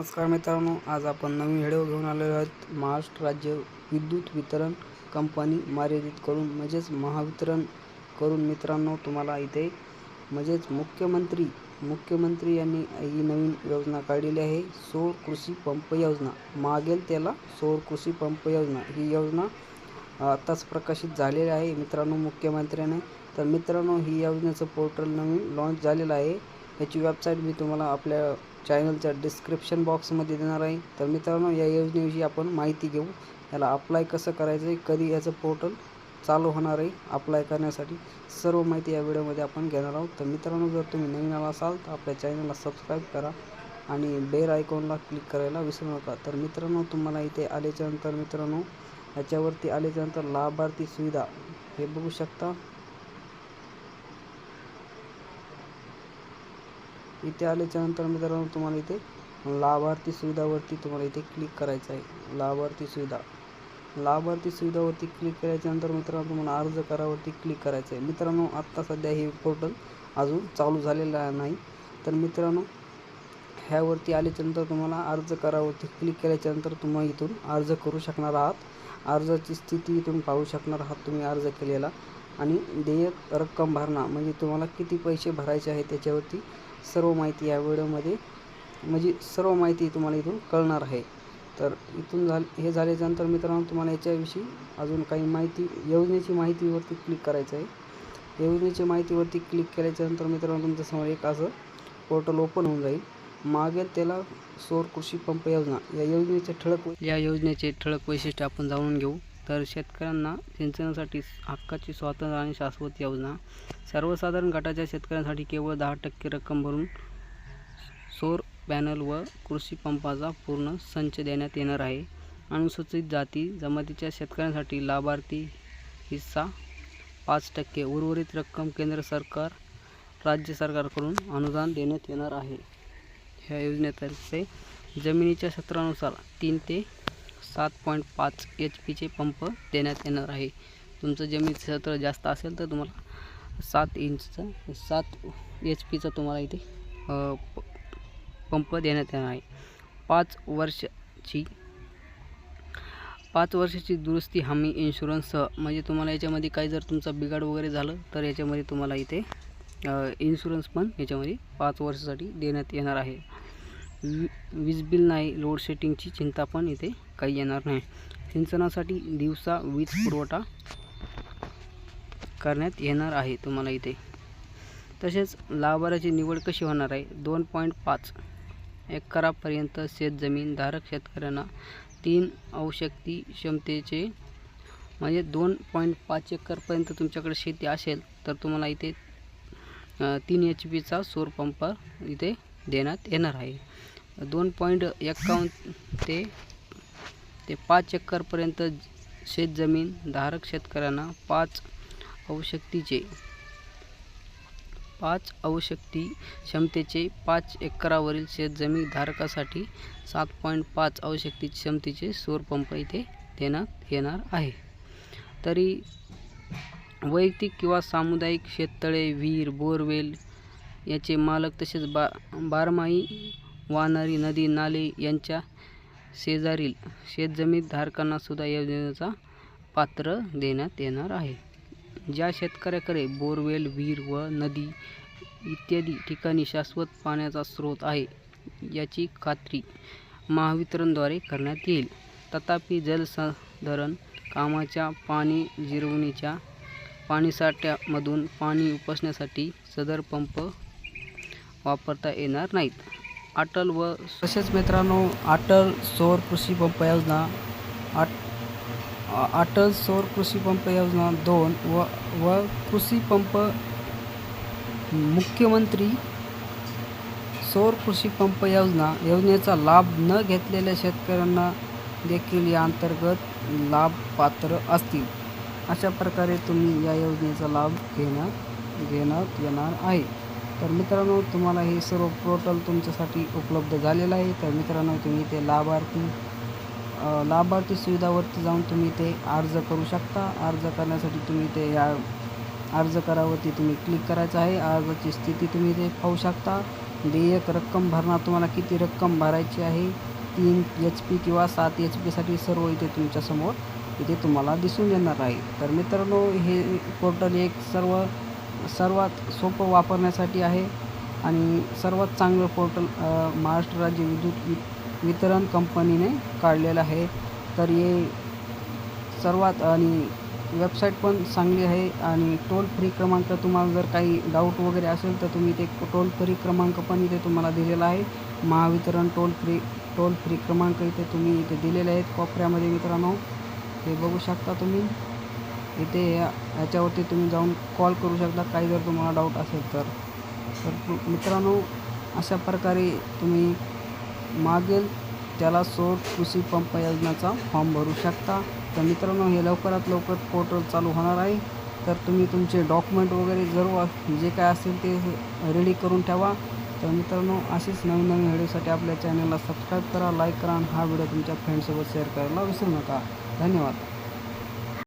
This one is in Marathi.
नमस्कार मित्रांनो आज आपण नवीन व्हिडिओ घेऊन आलेलो आहोत. महाराष्ट्र राज्य विद्युत वितरण कंपनी मर्यादित करून म्हणजेच महावितरण करून मित्रांनो तुम्हाला इथे म्हणजेच मुख्यमंत्री मुख्यमंत्री यांनी ही नवीन योजना काढलेली आहे. सौर कृषी पंप योजना. मागेल त्याला सौर कृषी पंप योजना. ही योजना आत्ताच प्रकाशित झालेली आहे मित्रांनो मुख्यमंत्र्याने. तर मित्रांनो ही योजनेचं पोर्टल नवीन लॉन्च झालेलं आहे. याची वेबसाईट मी तुम्हाला आपल्या चॅनलच्या डिस्क्रिप्शन बॉक्समध्ये देणार आहे. तर मित्रांनो या योजनेविषयी आपण माहिती घेऊ. याला अप्लाय कसं करायचं आहे कधी याचं पोर्टल चालू होणार आहे अप्लाय करण्यासाठी सर्व माहिती या व्हिडिओमध्ये आपण घेणार आहोत. तर मित्रांनो जर तुम्ही नवीन आला असाल तर आपल्या चॅनलला सबस्क्राईब करा आणि बेल आयकॉनला क्लिक करायला विसरू नका. तर मित्रांनो तुम्हाला इथे आल्याच्यानंतर मित्रांनो याच्यावरती आल्याच्यानंतर लाभार्थी सुविधा हे बघू शकता. इथे आल्याच्यानंतर मित्रांनो तुम्हाला इथे लाभार्थी सुविधावरती तुम्हाला इथे क्लिक करायचं आहे. लाभार्थी सुविधा. लाभार्थी सुविधावरती क्लिक केल्याच्यानंतर मित्रांनो तुम्हाला अर्ज करावरती क्लिक करायचं आहे. मित्रांनो आत्ता सध्या हे पोर्टल अजून चालू झालेलं नाही. तर मित्रांनो ह्यावरती आल्याच्यानंतर तुम्हाला अर्ज करावरती क्लिक केल्याच्यानंतर तुम्ही इथून अर्ज करू शकणार आहात. अर्जाची स्थिती इथून पाहू शकणार आहात तुम्ही अर्ज केलेला. आणि देयक रक्कम भरणा म्हणजे तुम्हाला किती पैसे भरायचे आहे त्याच्यावरती सर्व माहिती या व्हिडिओमध्ये म्हणजे सर्व माहिती तुम्हाला इथून कळणार आहे. तर इथून झाल हे झाल्याच्यानंतर मित्रांनो तुम्हाला याच्याविषयी अजून काही माहिती योजनेची माहितीवरती क्लिक करायचं आहे. योजनेची माहितीवरती क्लिक केल्याच्यानंतर मित्रांनो तुमच्यासमोर एक असं पोर्टल ओपन होऊन जाईल. मागेल त्याला सौर कृषी पंप योजना या योजनेचे ठळक या योजनेचे ठळक वैशिष्ट्य आपण जाणून घेऊ. तर शेतकऱ्यांना सिंचनासाठी हक्काची स्वातंत्र्य आणि शाश्वत योजना. सर्वसाधारण गटाच्या शेतकऱ्यांसाठी केवळ दहा टक्के रक्कम भरून सौर पॅनल व कृषी पंपाचा पूर्ण संच देण्यात येणार आहे. अनुसूचित जाती जमातीच्या शेतकऱ्यांसाठी लाभार्थी हिस्सा पाच टक्के. उर्वरित रक्कम केंद्र सरकार राज्य सरकारकडून अनुदान देण्यात येणार आहे. ह्या योजनेतर्फे जमिनीच्या क्षेत्रानुसार तीन ते सात पॉईंट पाच एच पीचे पंप देण्यात येणार आहे. तुमचं जमीन क्षेत्र जास्त असेल तर तुम्हाला सात इंचचं सात एच पीचा तुम्हाला इथे प पंप देण्यात येणार आहे. पाच वर्षाची पाच वर्षाची दुरुस्ती हमी इन्शुरन्ससह म्हणजे तुम्हाला याच्यामध्ये काही जर तुमचा बिघाड वगैरे झालं तर याच्यामध्ये तुम्हाला इथे इन्शुरन्स पण याच्यामध्ये पाच वर्षासाठी देण्यात येणार आहे. वी वीज बिल नाही लोड सेटिंगची चिंता पण इथे काही येणार नाही. सिंचनासाठी दिवसा वीज पुरवठा करण्यात येणार आहे तुम्हाला इथे. तसेच लाभार्थ्याची निवड कशी होणार आहे? दोन पॉईंट पाच एकरापर्यंत शेतजमीन धारक शेतकऱ्यांना तीन अवशक्ती क्षमतेचे म्हणजे दोन पॉईंट पाच एकरपर्यंत तुमच्याकडे शेती असेल तर तुम्हाला इथे तीन एच पीचा सौर पंप इथे देण्यात येणार आहे. दोन पॉईंट एक्कावन्न ते ते पाच एकरपर्यंत शेतजमीन धारक शेतकऱ्यांना पाच आवश्यकतीचे पाच आवश्यकती क्षमतेचे पाच एकरावरील शेतजमीन धारकासाठी सात पॉईंट पाच आवश्यकती क्षमतेचे सौर पंप इथे देण्यात येणार आहे. तरी वैयक्तिक किंवा सामुदायिक शेततळे विहीर बोरवेल याचे मालक तसेच बा बारमाही वाहणारी नदी नाले यांच्या शेजारील शेतजमीन धारकांनासुद्धा योजनेचा पात्र देण्यात येणार आहे. ज्या शेतकऱ्याकडे बोरवेल विहीर व नदी इत्यादी ठिकाणी शाश्वत पाण्याचा स्रोत आहे याची खात्री महावितरणद्वारे करण्यात येईल. तथापि जलसंधारण कामाच्या पाणी जिरवणीच्या पाणीसाठ्यामधून पाणी उपसण्यासाठी सदर पंप वापरता येणार नाहीत. अटल व तसेच मित्रांनो अटल सौर कृषी पंप योजना आट अटल सौर कृषी पंप योजना दोन व व कृषी पंप मुख्यमंत्री सौर कृषी पंप योजना योजनेचा लाभ न घेतलेल्या शेतकऱ्यांना देखील या अंतर्गत लाभ पात्र असतील. अशा प्रकारे तुम्ही या योजनेचा लाभ घेण्यात घेण्यात येणार आहे. तर मित्रांनो तुम्हाला हे सर्व पोर्टल तुमच्यासाठी उपलब्ध झालेलं आहे. तर मित्रांनो तुम्ही ते लाभार्थी लाभार्थी सुविधावरती जाऊन तुम्ही ते अर्ज करू शकता. अर्ज करण्यासाठी तुम्ही ते या अर्ज करावरती तुम्ही क्लिक करायचं आहे. अर्जाची स्थिती तुम्ही ते पाहू शकता. म्हणजे देयक रक्कम भरणार तुम्हाला किती रक्कम भरायची आहे? तीन एच पी किंवा सात एच पीसाठी सर्व इथे तुमच्यासमोर इथे तुम्हाला दिसून येणार आहे. तर मित्रांनो हे पोर्टल एक सर्व सर्वात सोपं वापरण्यासाठी आहे आणि सर्वात चांगलं पोर्टल महाराष्ट्र राज्य विद्युत वि वितरण कंपनीने काढलेलं आहे. तर हे सर्वात आणि वेबसाईट पण चांगली आहे आणि टोल फ्री क्रमांक तुम्हाला जर काही डाऊट वगैरे असेल तर तुम्ही ते टोल फ्री क्रमांक पण इथे तुम्हाला दिलेला आहे. Mahavitaran toll free toll free क्रमांक इथे तुम्ही इथे दिलेले आहेत कोपऱ्यामध्ये मित्रांनो. हे बघू शकता तुम्ही. इथे या ह्याच्यावरती तुम्ही जाऊन कॉल करू शकता. काही जर तुम्हाला डाऊट असेल तर. तर मित्रांनो अशा प्रकारे तुम्ही मागेल त्याला सोड कृषी पंप योजनेचा फॉर्म भरू शकता. तर मित्रांनो हे लवकरात लवकर पोर्टल चालू होणार आहे. तर तुम्ही तुमचे डॉक्युमेंट वगैरे जरूर जे काय असेल ते रेडी करून ठेवा. तर मित्रांनो अशीच नवीन नवीन व्हिडिओसाठी आपल्या चॅनलला सबस्क्राईब करा लाईक करा आणि हा व्हिडिओ तुमच्या फ्रेंडसोबत शेअर करायला विसरू नका. धन्यवाद.